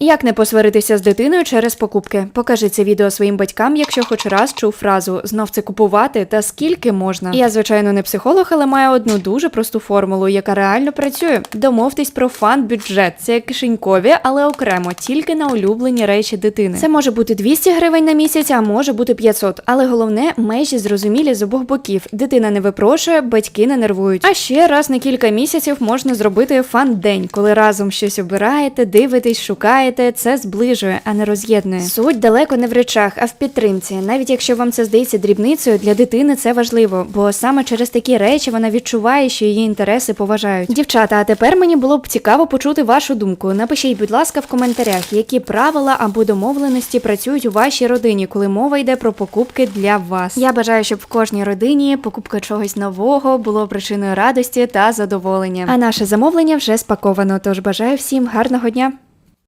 Як не посваритися з дитиною через покупки? Покажи це відео своїм батькам, якщо хоч раз чув фразу знов це купувати та скільки можна. Я, звичайно, не психолог, але маю одну дуже просту формулу, яка реально працює. Домовтесь про фан-бюджет. Це кишенькові, але окремо, тільки на улюблені речі дитини. Це може бути 200 гривень на місяць, а може бути 500. Але головне межі зрозумілі з обох боків. Дитина не випрошує, батьки не нервують. А ще раз на кілька місяців можна зробити фан-день, коли разом щось обираєте, дивитесь, шукаєте. Це зближує, а не роз'єднує. Суть далеко не в речах, а в підтримці. Навіть якщо вам це здається дрібницею, для дитини це важливо, бо саме через такі речі вона відчуває, що її інтереси поважають. Дівчата, а тепер мені було б цікаво почути вашу думку. Напишіть, будь ласка, в коментарях, які правила або домовленості працюють у вашій родині, коли мова йде про покупки для вас. Я бажаю, щоб в кожній родині покупка чогось нового було причиною радості та задоволення. А наше замовлення вже спаковано. Тож бажаю всім гарного дня.